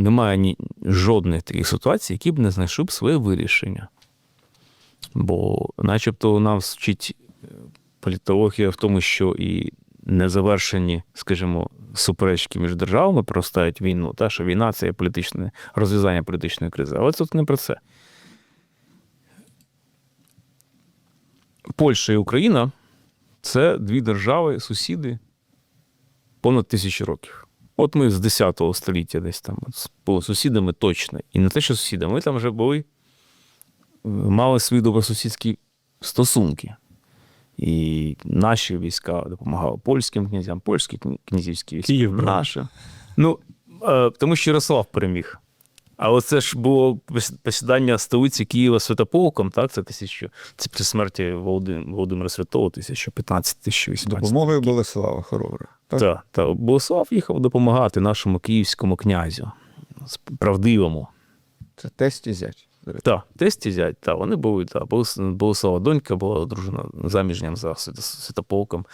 Немає ні, жодних таких ситуацій, які б не знайшли б своє вирішення. Бо, начебто, нас вчить е, політологія в тому, що і незавершені, скажімо, суперечки між державами простають війну, та що війна це є політичне розв'язання політичної кризи. Але тут не про це. Польща і Україна це дві держави, сусіди понад тисячу років. От ми з 10 століття десь там були сусідами точно. І не те, що сусідами, ми там вже були, мали свої добросусідські стосунки. І наші війська допомагали польським князям, польські князівські війська. Київ наші. Ну, е, тому що Ярослав переміг. Але це ж було пос- посідання столиці Києва Святополком, так? Це тисячу. Це при смерті Володи- Володимира Святого, 1015-1018. Допомогою Болеслава Хоробра. Так? Так, та Болеслав їхав допомагати нашому київському князю, правдивому. Це тесть і зять. Так, тесті зять, та, вони були, та, Болес- Болеслава донька була дружина заміжням за Святополком.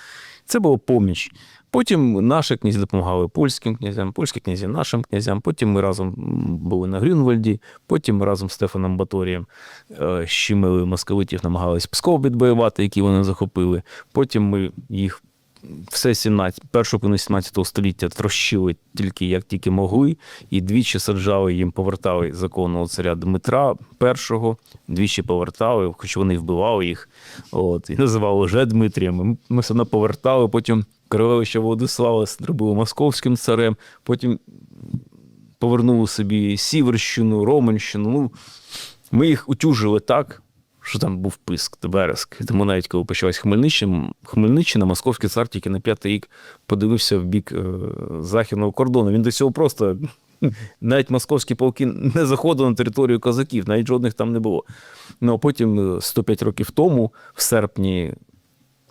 Це було поміч. Потім наші князі допомагали польським князям, польські князі нашим князям. Потім ми разом були на Грюнвальді, потім разом з Стефаном Баторієм е, щемили московитів, намагалися Псков відбоювати, які вони захопили. Потім ми їх все 17, першу половину 17 століття трощили тільки як тільки могли, і двічі саджали їм, повертали законного царя Дмитра І, двічі повертали, хоч вони вбивали їх, от, і називали вже Дмитрієм. Ми- все одно повертали, потім королевище Володислава зробили московським царем, потім повернули собі Сіверщину, Романщину. Ну, ми їх утюжили так, що там був писк, Вереск. Тому навіть коли почалась Хмельниччина, Хмельниччина, московський цар тільки на п'ятий рік подивився в бік е, західного кордону. Він до цього просто навіть московські полки не заходили на територію козаків, навіть жодних там не було. Ну а потім, е, 105 років тому, в серпні.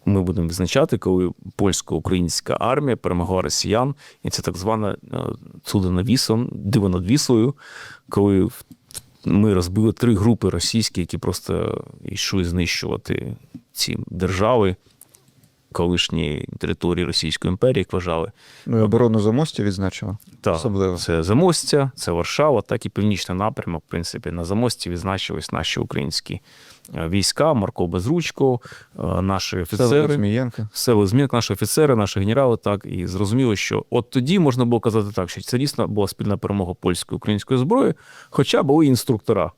Ми будемо відзначати, коли польсько-українська армія перемогла росіян, і це так звана е, цудо над вісом, диво над вісою, коли ми розбили три групи російські, які просто йшли знищувати ці держави, колишні території Російської імперії, як вважали. Ну і оборону замостя відзначила. Так, Особливо. Це Замостя, це Варшава, так і північний напрямок. В принципі, на Замості відзначились наші українські е, війська, Марко Безручко, е, наші Офіцери. Змієнка. Все змін, наші офіцери, наші генерали, так і зрозуміло, що от тоді можна було казати так, що це дійсно була спільна перемога польської української зброї, хоча були інструктора.